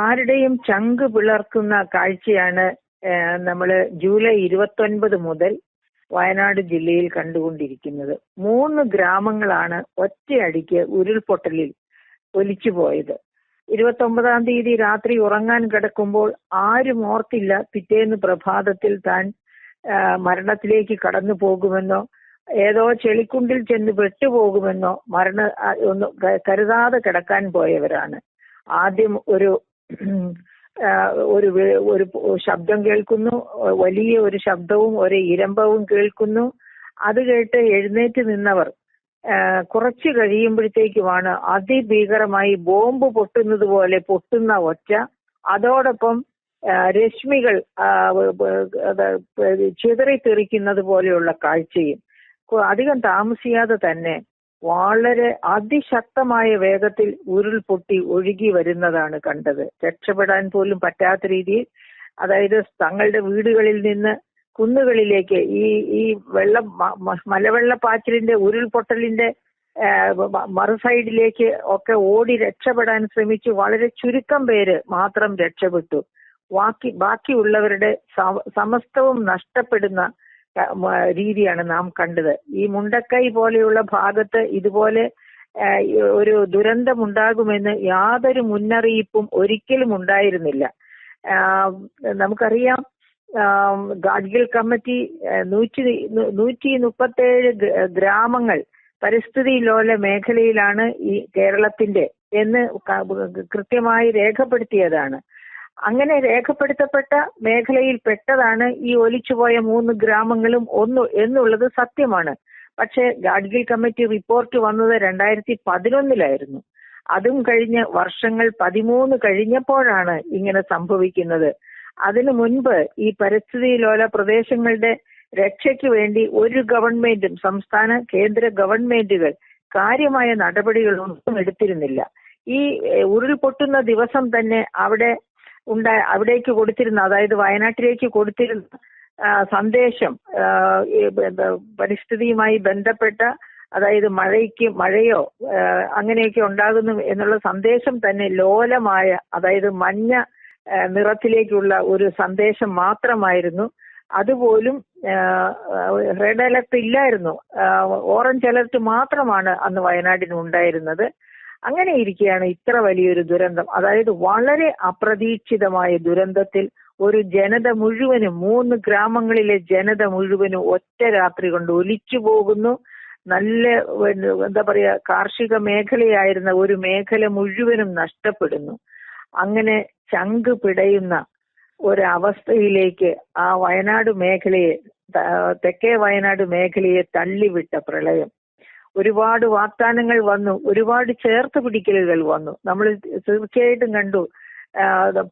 ആരുടെയും ചങ്ക് പിളർക്കുന്ന കാഴ്ചയാണ് നമ്മൾ ജൂലൈ ഇരുപത്തൊൻപത് മുതൽ വയനാട് ജില്ലയിൽ കണ്ടുകൊണ്ടിരിക്കുന്നത്. മൂന്ന് ഗ്രാമങ്ങളാണ് ഒറ്റയടിക്ക് ഉരുൾപൊട്ടലിൽ ഒലിച്ചുപോയത്. ഇരുപത്തൊമ്പതാം തീയതി രാത്രി ഉറങ്ങാൻ കിടക്കുമ്പോൾ ആരും ഓർത്തില്ല പിറ്റേന്ന് പ്രഭാതത്തിൽ താൻ മരണത്തിലേക്ക് കടന്നു പോകുമെന്നോ ഏതോ ചെളിക്കുണ്ടിൽ ചെന്ന് പെട്ടുപോകുമെന്നോ മരണ ഒന്ന് കരുതാതെ കിടക്കാൻ പോയവരാണ്. ആദ്യം ഒരു ഒരു ഒരു ശബ്ദം കേൾക്കുന്നു. വലിയ ഒരു ശബ്ദവും ഒരു ഇരമ്പവും കേൾക്കുന്നു. അത് കേട്ട് എഴുന്നേറ്റ് നിന്നവർ കുറച്ചു കഴിയുമ്പോഴത്തേക്കുമാണ് അതിഭീകരമായി ബോംബ് പൊട്ടുന്നത് പോലെ പൊട്ടുന്ന ഒറ്റ. അതോടൊപ്പം രശ്മികൾ ചിതറി ചിതറിത്തെറിക്കുന്നത് പോലെയുള്ള കാഴ്ചയും. അധികം താമസിയാതെ തന്നെ വളരെ അതിശക്തമായ വേഗത്തിൽ ഉരുൾപൊട്ടി ഒഴുകി വരുന്നതാണ് കണ്ടത്. രക്ഷപ്പെടാൻ പോലും പറ്റാത്ത രീതിയിൽ അതായത് തങ്ങളുടെ വീടുകളിൽ നിന്ന് കുന്നുകളിലേക്ക് ഈ ഈ വെള്ളം മലവെള്ളപ്പാച്ചിലിന്റെ ഉരുൾപൊട്ടലിന്റെ മറുസൈഡിലേക്ക് ഒക്കെ ഓടി രക്ഷപ്പെടാൻ ശ്രമിച്ചു. വളരെ ചുരുക്കം പേര് മാത്രം രക്ഷപ്പെട്ടു. ബാക്കി ബാക്കിയുള്ളവരുടെ സമസ്തവും നഷ്ടപ്പെടുന്ന രീതിയാണ് നാം കണ്ടത്. ഈ മുണ്ടക്കൈ പോലെയുള്ള ഭാഗത്ത് ഇതുപോലെ ഒരു ദുരന്തമുണ്ടാകുമെന്ന് യാതൊരു മുന്നറിയിപ്പും ഒരിക്കലും ഉണ്ടായിരുന്നില്ല. നമുക്കറിയാം ഗാഡ്ഗിൽ കമ്മിറ്റി നൂറ്റി നൂറ്റി മുപ്പത്തേഴ് ഗ്രാമങ്ങൾ പരിസ്ഥിതി ലോല മേഖലയിലാണ് ഈ കേരളത്തിന്റെ എന്ന് കൃത്യമായി രേഖപ്പെടുത്തിയതാണ്. അങ്ങനെ രേഖപ്പെടുത്തപ്പെട്ട മേഖലയിൽ പെട്ടതാണ് ഈ ഒലിച്ചുപോയ മൂന്ന് ഗ്രാമങ്ങളും ഒന്ന് എന്നുള്ളത് സത്യമാണ്. പക്ഷേ ഗാഡ്ഗിൽ കമ്മിറ്റി റിപ്പോർട്ട് വന്നത് രണ്ടായിരത്തി പതിനൊന്നിലായിരുന്നു. അതും കഴിഞ്ഞ് വർഷങ്ങൾ പതിമൂന്ന് കഴിഞ്ഞപ്പോഴാണ് ഇങ്ങനെ സംഭവിക്കുന്നത്. അതിനു മുൻപ് ഈ പരിസ്ഥിതി ലോല പ്രദേശങ്ങളുടെ രക്ഷയ്ക്ക് വേണ്ടി ഒരു ഗവൺമെന്റും സംസ്ഥാന കേന്ദ്ര ഗവൺമെന്റുകൾ കാര്യമായ നടപടികളൊന്നും എടുത്തിരുന്നില്ല. ഈ ഉരുൾപൊട്ടുന്ന ദിവസം തന്നെ അവിടെ ഉണ്ട അവിടേക്ക് കൊടുത്തിരുന്ന അതായത് വയനാട്ടിലേക്ക് കൊടുത്തിരുന്ന സന്ദേശം പരിസ്ഥിതിയുമായി ബന്ധപ്പെട്ട അതായത് മഴയ്ക്ക് മഴയോ അങ്ങനെയൊക്കെ ഉണ്ടാകുന്നു എന്നുള്ള സന്ദേശം തന്നെ ലോലമായ അതായത് മഞ്ഞ നിറത്തിലേക്കുള്ള ഒരു സന്ദേശം മാത്രമായിരുന്നു. അതുപോലും റെഡ് അലർട്ട് ഇല്ലായിരുന്നു. ഓറഞ്ച് അലർട്ട് മാത്രമാണ് അന്ന് വയനാടിന് ഉണ്ടായിരുന്നത്. അങ്ങനെ ഇരിക്കുകയാണ് ഇത്ര വലിയൊരു ദുരന്തം. അതായത് വളരെ അപ്രതീക്ഷിതമായ ദുരന്തത്തിൽ ഒരു ജനത മുഴുവനും മൂന്ന് ഗ്രാമങ്ങളിലെ ജനത മുഴുവനും ഒറ്റ രാത്രി കൊണ്ട് ഒലിച്ചു പോകുന്നു. നല്ല എന്താ പറയാ കാർഷിക മേഖലയായിരുന്ന ഒരു മേഖല മുഴുവനും നഷ്ടപ്പെടുന്നു. അങ്ങനെ ചങ്ക് പിടയുന്ന ഒരവസ്ഥയിലേക്ക് ആ വയനാട് മേഖലയെ തെക്കേ വയനാട് മേഖലയെ തള്ളിവിട്ട പ്രളയം. ഒരുപാട് വാഗ്ദാനങ്ങൾ വന്നു. ഒരുപാട് ചേർത്ത് പിടിക്കലുകൾ വന്നു. നമ്മൾ തീർച്ചയായിട്ടും കണ്ടു.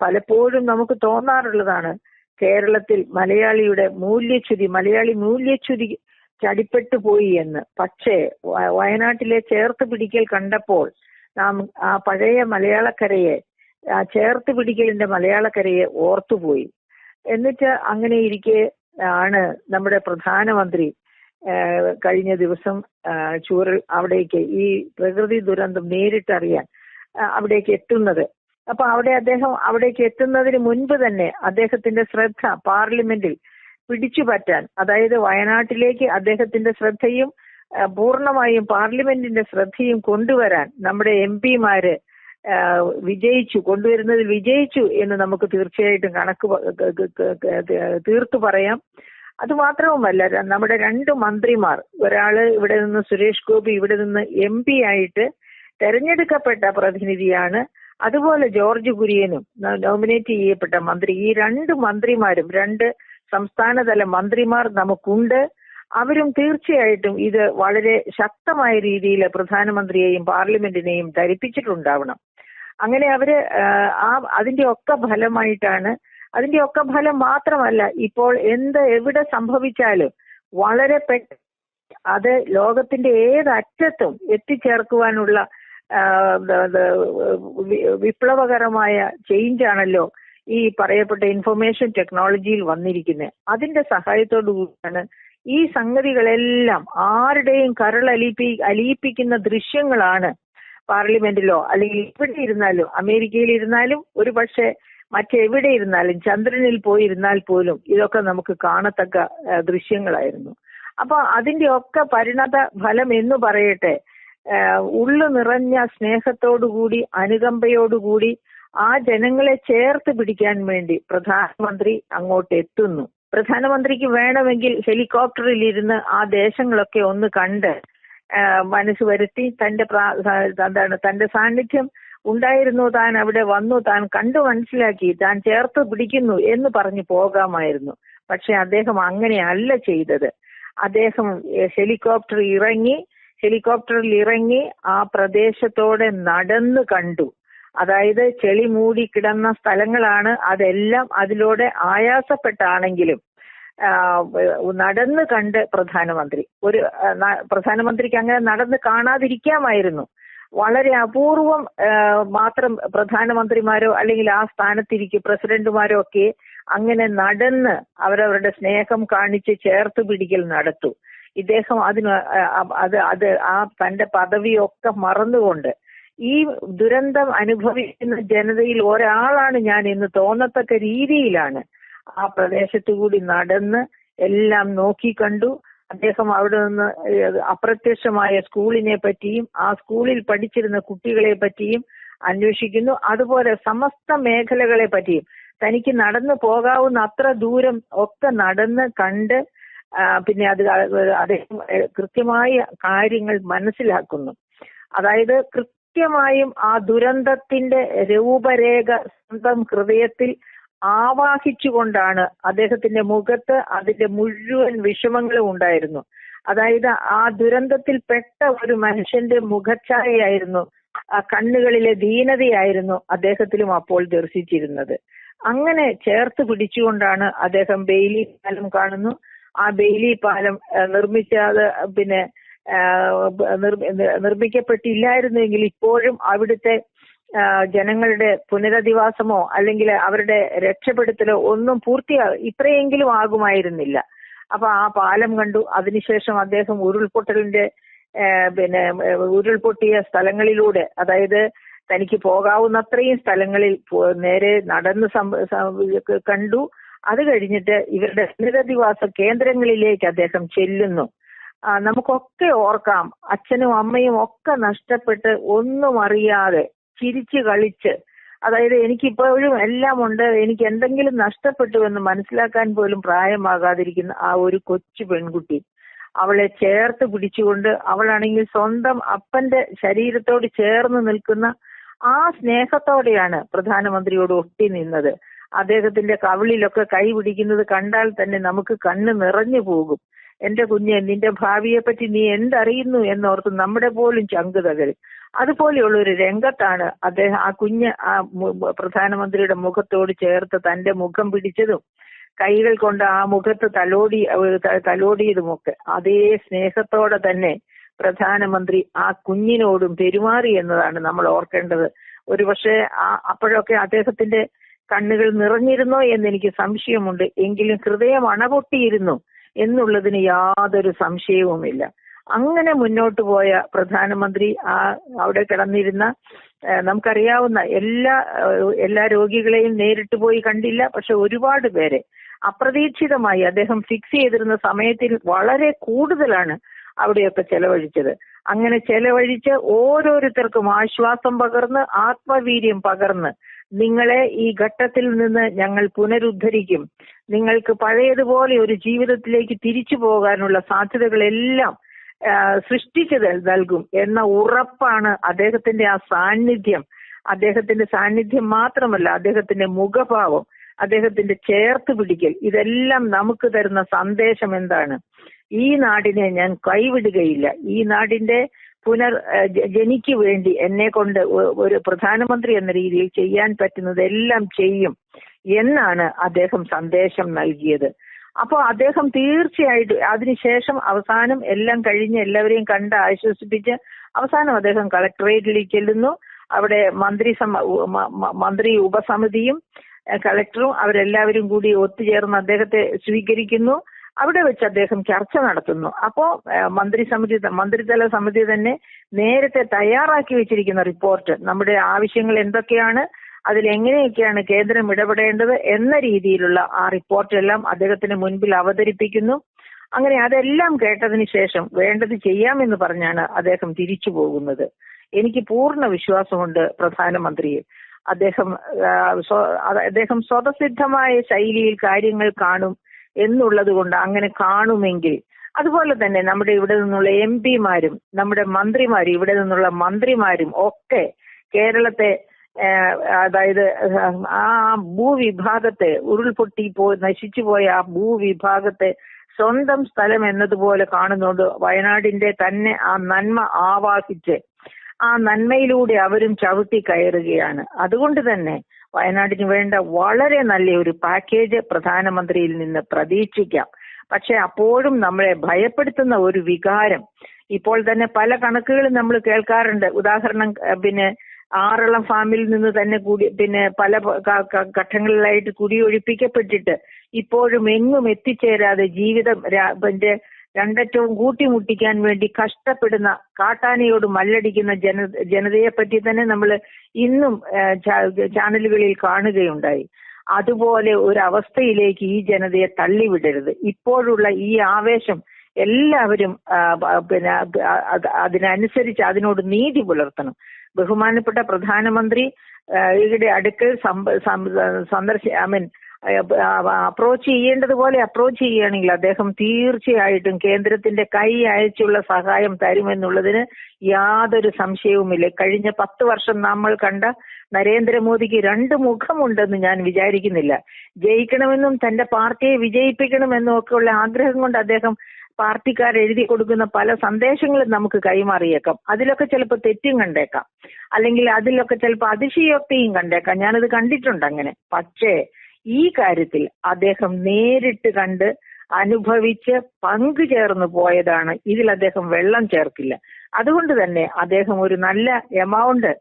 പലപ്പോഴും നമുക്ക് തോന്നാറുള്ളതാണ് കേരളത്തിൽ മലയാളിയുടെ മൂല്യച്യുതി മലയാളി മൂല്യച്യുതി ചടിപ്പെട്ടു പോയി എന്ന്. പക്ഷേ വയനാട്ടിലെ ചേർത്ത് പിടിക്കൽ കണ്ടപ്പോൾ നാം ആ പഴയ മലയാളക്കരയെ ചേർത്ത് പിടിക്കലിന്റെ മലയാളക്കരയെ ഓർത്തുപോയി. എന്നിട്ട് അങ്ങനെ ഇരിക്കെ ആണ് നമ്മുടെ പ്രധാനമന്ത്രി കഴിഞ്ഞ ദിവസം ചൂരൽ അവിടേക്ക് ഈ പ്രകൃതി ദുരന്തം നേരിട്ടറിയാൻ അവിടേക്ക് എത്തുന്നത്. അപ്പൊ അവിടെ അദ്ദേഹം അവിടേക്ക് എത്തുന്നതിന് മുൻപ് തന്നെ അദ്ദേഹത്തിന്റെ ശ്രദ്ധ പാർലമെന്റിൽ പിടിച്ചു പറ്റാൻ അതായത് വയനാട്ടിലേക്ക് അദ്ദേഹത്തിന്റെ ശ്രദ്ധയും പൂർണമായും പാർലമെന്റിന്റെ ശ്രദ്ധയും കൊണ്ടുവരാൻ നമ്മുടെ എം പിമാര് വിജയിച്ചു കൊണ്ടുവരുന്നതിൽ വിജയിച്ചു എന്ന് നമുക്ക് തീർച്ചയായിട്ടും കണക്ക് തീർത്തു പറയാം. അത് മാത്രവുമല്ല നമ്മുടെ രണ്ട് മന്ത്രിമാർ ഒരാൾ ഇവിടെ നിന്ന് സുരേഷ് ഗോപി ഇവിടെ നിന്ന് എം പി ആയിട്ട് തെരഞ്ഞെടുക്കപ്പെട്ട പ്രതിനിധിയാണ്. അതുപോലെ ജോർജ് കുര്യനും നോമിനേറ്റ് ചെയ്യപ്പെട്ട മന്ത്രി. ഈ രണ്ട് മന്ത്രിമാരും രണ്ട് സംസ്ഥാനതല മന്ത്രിമാർ നമുക്കുണ്ട്. അവരും തീർച്ചയായിട്ടും ഇത് വളരെ ശക്തമായ രീതിയിൽ പ്രധാനമന്ത്രിയെയും പാർലമെന്റിനെയും ധരിപ്പിച്ചിട്ടുണ്ടാവണം. അങ്ങനെ അവർ ആ അതിന്റെ ഒക്കെ ഫലമായിട്ടാണ് അതിന്റെ ഒക്കെ ഫലം മാത്രമല്ല ഇപ്പോൾ എന്ത് എവിടെ സംഭവിച്ചാലും വളരെ പെട്ടെന്ന് അത് ലോകത്തിന്റെ ഏത് അറ്റത്തും എത്തിച്ചേർക്കുവാനുള്ള വിപ്ലവകരമായ ചേഞ്ച് ആണല്ലോ ഈ പറയപ്പെട്ട ഇൻഫർമേഷൻ ടെക്നോളജിയിൽ വന്നിരിക്കുന്നത് അതിന്റെ സഹായത്തോടു കൂടിയാണ് ഈ സംഗതികളെല്ലാം ആരുടെയും കരൾ അലിപ്പി അലിയിപ്പിക്കുന്ന ദൃശ്യങ്ങളാണ് പാർലമെന്റിലോ അല്ലെങ്കിൽ ഇവിടെ ഇരുന്നാലും അമേരിക്കയിൽ ഇരുന്നാലും ഒരു പക്ഷേ മറ്റെവിടെ ഇരുന്നാലും ചന്ദ്രനിൽ പോയിരുന്നാൽ പോലും ഇതൊക്കെ നമുക്ക് കാണത്തക്ക ദൃശ്യങ്ങളായിരുന്നു. അപ്പൊ അതിന്റെ ഒക്കെ പരിണത ഫലം എന്ന് പറയട്ടെ ഉള്ളു നിറഞ്ഞ സ്നേഹത്തോടുകൂടി അനുകമ്പയോടുകൂടി ആ ജനങ്ങളെ ചേർത്ത് പിടിക്കാൻ വേണ്ടി പ്രധാനമന്ത്രി അങ്ങോട്ട് എത്തുന്നു. പ്രധാനമന്ത്രിക്ക് വേണമെങ്കിൽ ഹെലികോപ്റ്ററിൽ ഇരുന്ന് ആ ദേശങ്ങളൊക്കെ ഒന്ന് കണ്ട് മനസ്സ് വരുത്തി തന്റെ എന്താണ് തന്റെ സാന്നിധ്യം ഉണ്ടായിരുന്നു താൻ അവിടെ വന്നു? താൻ കണ്ടു മനസ്സിലാക്കി. താൻ ചേർത്ത് പിടിക്കുന്നു എന്ന് പറഞ്ഞു പോകാമായിരുന്നു. പക്ഷെ അദ്ദേഹം അങ്ങനെയല്ല ചെയ്തത്. അദ്ദേഹം ഹെലികോപ്റ്റർ ഇറങ്ങി ഹെലികോപ്റ്ററിൽ ഇറങ്ങി ആ പ്രദേശത്തോടെ നടന്ന് കണ്ടു. അതായത് ചെളി മൂടി കിടന്ന സ്ഥലങ്ങളാണ് അതെല്ലാം അതിലൂടെ ആയാസപ്പെട്ടാണെങ്കിലും നടന്ന് കണ്ട് പ്രധാനമന്ത്രി. ഒരു പ്രധാനമന്ത്രിക്ക് അങ്ങനെ നടന്ന് കാണാതിരിക്കാമായിരുന്നു. വളരെ അപൂർവം മാത്രം പ്രധാനമന്ത്രിമാരോ അല്ലെങ്കിൽ ആ സ്ഥാനത്തിരിക്കും പ്രസിഡന്റുമാരോ ഒക്കെ അങ്ങനെ നടന്ന് അവരവരുടെ സ്നേഹം കാണിച്ച് ചേർത്ത് പിടിക്കൽ നടത്തു. ഇദ്ദേഹം അതിന് അത് അത് ആ തന്റെ പദവിയൊക്കെ മറന്നുകൊണ്ട് ഈ ദുരന്തം അനുഭവിക്കുന്ന ജനതയിൽ ഒരാളാണ് ഞാൻ എന്ന് തോന്നത്തക്ക രീതിയിലാണ് ആ പ്രദേശത്തു കൂടി നടന്ന് എല്ലാം നോക്കി കണ്ടു. അദ്ദേഹം അവിടെ നിന്ന് അപ്രത്യക്ഷമായ സ്കൂളിനെ പറ്റിയും ആ സ്കൂളിൽ പഠിച്ചിരുന്ന കുട്ടികളെ പറ്റിയും അന്വേഷിക്കുന്നു. അതുപോലെ സമസ്ത മേഖലകളെ പറ്റിയും. തനിക്ക് നടന്നു പോകാവുന്ന അത്ര ദൂരം ഒക്കെ നടന്ന് കണ്ട് പിന്നെ അത് അദ്ദേഹം കൃത്യമായ കാര്യങ്ങൾ മനസ്സിലാക്കുന്നു. അതായത് കൃത്യമായും ആ ദുരന്തത്തിന്റെ രൂപരേഖ സ്വന്തം ഹൃദയത്തിൽ ആവാഹിച്ചുകൊണ്ടാണ് അദ്ദേഹത്തിന്റെ മുഖത്ത് അതിന്റെ മുഴുവൻ വിഷമങ്ങളും ഉണ്ടായിരുന്നു. അതായത് ആ ദുരന്തത്തിൽ പെട്ട ഒരു മനുഷ്യന്റെ മുഖച്ഛായയായിരുന്നു ആ കണ്ണുകളിലെ ദീനതയായിരുന്നു അദ്ദേഹത്തിലും അപ്പോൾ ദർശിച്ചിരുന്നത്. അങ്ങനെ ചേർത്ത് പിടിച്ചുകൊണ്ടാണ് അദ്ദേഹം ബെയിലി പാലം കാണുന്നു. ആ ബെയിലി പാലം നിർമ്മിച്ചത് പിന്നെ നിർമ്മിക്കപ്പെട്ടില്ലായിരുന്നെങ്കിൽ ഇപ്പോഴും അവിടുത്തെ ജനങ്ങളുടെ പുനരധിവാസമോ അല്ലെങ്കിൽ അവരുടെ രക്ഷപ്പെടുത്തലോ ഒന്നും പൂർത്തിയാ ഇത്രയെങ്കിലും ആകുമായിരുന്നില്ല. അപ്പൊ ആ പാലം കണ്ടു. അതിനുശേഷം അദ്ദേഹം ഉരുൾപൊട്ടലിന്റെ പിന്നെ ഉരുൾപൊട്ടിയ സ്ഥലങ്ങളിലൂടെ അതായത് തനിക്ക് പോകാവുന്നത്രയും സ്ഥലങ്ങളിൽ നേരെ നടന്ന് കണ്ടു. അത് കഴിഞ്ഞിട്ട് ഇവരുടെ പുനരധിവാസ കേന്ദ്രങ്ങളിലേക്ക് അദ്ദേഹം ചെല്ലുന്നു. നമുക്കൊക്കെ ഓർക്കാം. അച്ഛനും അമ്മയും ഒക്കെ നഷ്ടപ്പെട്ട് ഒന്നും അറിയാതെ ചിരിച്ചു കളിച്ച്. അതായത് എനിക്കിപ്പോഴും എല്ലാം ഉണ്ട് എനിക്ക് എന്തെങ്കിലും നഷ്ടപ്പെട്ടു എന്ന് മനസ്സിലാക്കാൻ പോലും പ്രായമാകാതിരിക്കുന്ന ആ ഒരു കൊച്ചു പെൺകുട്ടി. അവളെ ചേർത്ത് പിടിച്ചുകൊണ്ട് അവളാണെങ്കിൽ സ്വന്തം അപ്പന്റെ ശരീരത്തോട് ചേർന്ന് നിൽക്കുന്ന ആ സ്നേഹത്തോടെയാണ് പ്രധാനമന്ത്രിയോട് ഒട്ടി നിന്നത്. അദ്ദേഹത്തിന്റെ കവിളിലൊക്കെ കൈ പിടിക്കുന്നത് കണ്ടാൽ തന്നെ നമുക്ക് കണ്ണ് നിറഞ്ഞു പോകും. എന്റെ കുഞ്ഞെ നിന്റെ ഭാവിയെ പറ്റി നീ എന്തറിയുന്നു എന്നോർത്ത് നമ്മുടെ പോലും ചങ്ക് തകരും. അതുപോലെയുള്ള ഒരു രംഗത്താണ് അദ്ദേഹം ആ കുഞ്ഞ് ആ പ്രധാനമന്ത്രിയുടെ മുഖത്തോട് ചേർത്ത് തന്റെ മുഖം പിടിച്ചതും കൈകൾ കൊണ്ട് ആ മുഖത്ത് തലോടി തലോടിയതുമൊക്കെ. അതേ സ്നേഹത്തോടെ തന്നെ പ്രധാനമന്ത്രി ആ കുഞ്ഞിനോടും പെരുമാറി എന്നതാണ് നമ്മൾ ഓർക്കേണ്ടത്. ഒരുപക്ഷെ ആ അപ്പോഴൊക്കെ അദ്ദേഹത്തിന്റെ കണ്ണുകൾ നിറഞ്ഞിരുന്നോ എന്ന് എനിക്ക് സംശയമുണ്ട്. എങ്കിലും ഹൃദയം അണപൊട്ടിയിരുന്നു എന്നുള്ളതിന് യാതൊരു സംശയവുമില്ല. അങ്ങനെ മുന്നോട്ട് പോയ പ്രധാനമന്ത്രി ആ അവിടെ കിടന്നിരുന്ന നമുക്കറിയാവുന്ന എല്ലാ എല്ലാ രോഗികളെയും നേരിട്ട് പോയി കണ്ടില്ല പക്ഷെ ഒരുപാട് പേരെ. അപ്രതീക്ഷിതമായി അദ്ദേഹം ഫിക്സ് ചെയ്തിരുന്ന സമയത്തിൽ വളരെ കൂടുതലാണ് അവിടെയൊക്കെ ചെലവഴിച്ചത്. അങ്ങനെ ചെലവഴിച്ച് ഓരോരുത്തർക്കും ആശ്വാസം പകർന്ന് ആത്മവീര്യം പകർന്ന് നിങ്ങളെ ഈ ഘട്ടത്തിൽ നിന്ന് ഞങ്ങൾ പുനരുദ്ധരിക്കും. നിങ്ങൾക്ക് പഴയതുപോലെ ഒരു ജീവിതത്തിലേക്ക് തിരിച്ചു പോകാനുള്ള സാധ്യതകളെല്ലാം ആ, സൃഷ്ടിച്ചു നൽകും എന്ന ഉറപ്പാണ് അദ്ദേഹത്തിന്റെ ആ സാന്നിധ്യം. അദ്ദേഹത്തിന്റെ സാന്നിധ്യം മാത്രമല്ല അദ്ദേഹത്തിന്റെ മുഖഭാവം അദ്ദേഹത്തിന്റെ ചേർത്ത് പിടിക്കൽ. ഇതെല്ലാം നമുക്ക് തരുന്ന സന്ദേശം എന്താണ്? ഈ നാടിനെ ഞാൻ കൈവിടുകയില്ല. ഈ നാടിന്റെ പുനർ ജനിക്ക് വേണ്ടി എന്നെ കൊണ്ട് ഒരു പ്രധാനമന്ത്രി എന്ന രീതിയിൽ ചെയ്യാൻ പറ്റുന്നതെല്ലാം ചെയ്യും എന്നാണ് അദ്ദേഹം സന്ദേശം നൽകിയത്. അപ്പോൾ അദ്ദേഹം തീർച്ചയായിട്ടും അതിനുശേഷം അവസാനം എല്ലാം കഴിഞ്ഞ് എല്ലാവരെയും കണ്ട് ആശ്വസിപ്പിച്ച് അവസാനം അദ്ദേഹം കളക്ടറേറ്റിലേക്ക് ചെല്ലുന്നു. അവിടെ മന്ത്രി മന്ത്രി ഉപസമിതിയും കളക്ടറും അവരെല്ലാവരും കൂടി ഒത്തുചേർന്ന് അദ്ദേഹത്തെ സ്വീകരിക്കുന്നു. അവിടെ വെച്ച് അദ്ദേഹം ചർച്ച നടത്തുന്നു. അപ്പോ മന്ത്രിസമിതി മന്ത്രിതല സമിതി തന്നെ നേരത്തെ തയ്യാറാക്കി വെച്ചിരിക്കുന്ന റിപ്പോർട്ട്. നമ്മുടെ ആവശ്യങ്ങൾ എന്തൊക്കെയാണ്? അതിൽ എങ്ങനെയൊക്കെയാണ് കേന്ദ്രം ഇടപെടേണ്ടത് എന്ന രീതിയിലുള്ള ആ റിപ്പോർട്ടെല്ലാം അദ്ദേഹത്തിന് മുൻപിൽ അവതരിപ്പിക്കുന്നു. അങ്ങനെ അതെല്ലാം കേട്ടതിന് ശേഷം വേണ്ടത് ചെയ്യാമെന്ന് പറഞ്ഞാണ് അദ്ദേഹം തിരിച്ചു പോകുന്നത്. എനിക്ക് പൂർണ വിശ്വാസമുണ്ട് പ്രധാനമന്ത്രിയെ. അദ്ദേഹം അദ്ദേഹം സ്വതസിദ്ധമായ ശൈലിയിൽ കാര്യങ്ങൾ കാണും എന്നുള്ളത് കൊണ്ട് അങ്ങനെ കാണുമെങ്കിൽ അതുപോലെ തന്നെ നമ്മുടെ ഇവിടെ നിന്നുള്ള എം പിമാരും നമ്മുടെ മന്ത്രിമാരും ഇവിടെ നിന്നുള്ള മന്ത്രിമാരും ഒക്കെ കേരളത്തെ അതായത് ആ ഭൂവിഭാഗത്തെ ഉരുൾപൊട്ടി പോയി നശിച്ചു പോയ ആ ഭൂവിഭാഗത്തെ സ്വന്തം സ്ഥലം എന്നതുപോലെ കാണുന്നുണ്ട്. വയനാടിന്റെ തന്നെ ആ നന്മ ആവാസിച്ച് ആ നന്മയിലൂടെ അവരും ചവിട്ടി കയറുകയാണ്. അതുകൊണ്ട് തന്നെ വയനാടിന് വേണ്ട വളരെ നല്ല ഒരു പാക്കേജ് പ്രധാനമന്ത്രിയിൽ നിന്ന് പ്രതീക്ഷിക്കാം. പക്ഷെ അപ്പോഴും നമ്മളെ ഭയപ്പെടുത്തുന്ന ഒരു വികാരം ഇപ്പോൾ തന്നെ പല കണക്കുകളും നമ്മൾ കേൾക്കാറുണ്ട്. ഉദാഹരണം പിന്നെ ആറളം ഫാമിൽ നിന്ന് തന്നെ കൂടി പിന്നെ പല ഘട്ടങ്ങളിലായിട്ട് കുടിയൊഴിപ്പിക്കപ്പെട്ടിട്ട് ഇപ്പോഴും എങ്ങും എത്തിച്ചേരാതെ ജീവിതം രണ്ടറ്റവും കൂട്ടിമുട്ടിക്കാൻ വേണ്ടി കഷ്ടപ്പെടുന്ന കാട്ടാനയോട് മല്ലടിക്കുന്ന ജന ജനതയെ പറ്റി തന്നെ നമ്മൾ ഇന്നും ചാനലുകളിൽ കാണുകയുണ്ടായി. അതുപോലെ ഒരു അവസ്ഥയിലേക്ക് ഈ ജനതയെ തള്ളിവിടരുത്. ഇപ്പോഴുള്ള ഈ ആവേശം എല്ലാവരും പിന്നെ അതിനനുസരിച്ച് അതിനോട് നീതി പുലർത്തണം. ബഹുമാനപ്പെട്ട പ്രധാനമന്ത്രി ഇവിടെ അടുക്കൽ സമ്പ- സന്ദർശി ഐ മീൻ അപ്രോച്ച് ചെയ്യേണ്ടതുപോലെ അപ്രോച്ച് ചെയ്യുകയാണെങ്കിൽ അദ്ദേഹം തീർച്ചയായിട്ടും കേന്ദ്രത്തിന്റെ കൈ അയച്ചുള്ള സഹായം തരുമെന്നുള്ളതിന് യാതൊരു സംശയവുമില്ല. കഴിഞ്ഞ പത്ത് വർഷം നമ്മൾ കണ്ട നരേന്ദ്രമോദിക്ക് രണ്ട് മുഖമുണ്ടെന്ന് ഞാൻ വിചാരിക്കുന്നില്ല. ജയിക്കണമെന്നും തന്റെ പാർട്ടിയെ വിജയിപ്പിക്കണമെന്നും ഒക്കെയുള്ള ആഗ്രഹം കൊണ്ട് അദ്ദേഹം പാർട്ടിക്കാർ എഴുതി കൊടുക്കുന്ന പല സന്ദേശങ്ങളും നമുക്ക് കൈമാറിയേക്കാം. അതിലൊക്കെ ചിലപ്പോൾ തെറ്റും കണ്ടേക്കാം. അല്ലെങ്കിൽ അതിലൊക്കെ ചിലപ്പോൾ അതിശയോക്തിയും കണ്ടേക്കാം. ഞാനത് കണ്ടിട്ടുണ്ട് അങ്ങനെ. പക്ഷേ ഈ കാര്യത്തിൽ അദ്ദേഹം നേരിട്ട് കണ്ട് അനുഭവിച്ച് പങ്കു ചേർന്ന് പോയതാണ്. ഇതിൽ അദ്ദേഹം വെള്ളം ചേർക്കില്ല. അതുകൊണ്ട് തന്നെ അദ്ദേഹം ഒരു നല്ല എമൗണ്ട്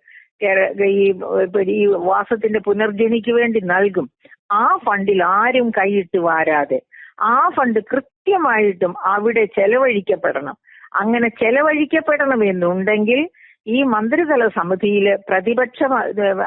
ഈ വാസത്തിന്റെ പുനർജനിക്ക് വേണ്ടി നൽകും. ആ ഫണ്ടിൽ ആരും കൈയിട്ട് വാരാതെ ആ ഫണ്ട് കൃത്യമായിട്ടും അവിടെ ചെലവഴിക്കപ്പെടണം. അങ്ങനെ ചെലവഴിക്കപ്പെടണം എന്നുണ്ടെങ്കിൽ ഈ മന്ത്രിതല സമിതിയിലെ പ്രതിപക്ഷ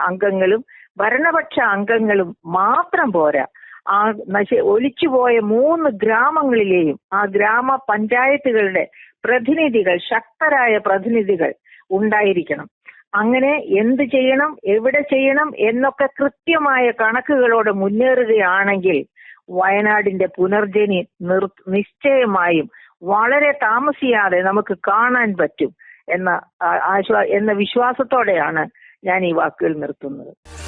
അംഗങ്ങളും ഭരണപക്ഷ അംഗങ്ങളും മാത്രം പോരാ. ആ നശി ഒലിച്ചുപോയ മൂന്ന് ഗ്രാമങ്ങളിലെയും ആ ഗ്രാമ പഞ്ചായത്തുകളുടെ പ്രതിനിധികൾ ശക്തരായ പ്രതിനിധികൾ ഉണ്ടായിരിക്കണം. അങ്ങനെ എന്ത് ചെയ്യണം എവിടെ ചെയ്യണം എന്നൊക്കെ കൃത്യമായ കണക്കുകളോടെ മുന്നേറുകയാണെങ്കിൽ വയനാടിന്റെ പുനർജനി നിർ നിശ്ചയമായും വളരെ താമസിയാതെ നമുക്ക് കാണാൻ പറ്റും എന്ന ആശ്വാ എന്ന വിശ്വാസത്തോടെയാണ് ഞാൻ ഈ വാക്കുകൾ നിർത്തുന്നത്.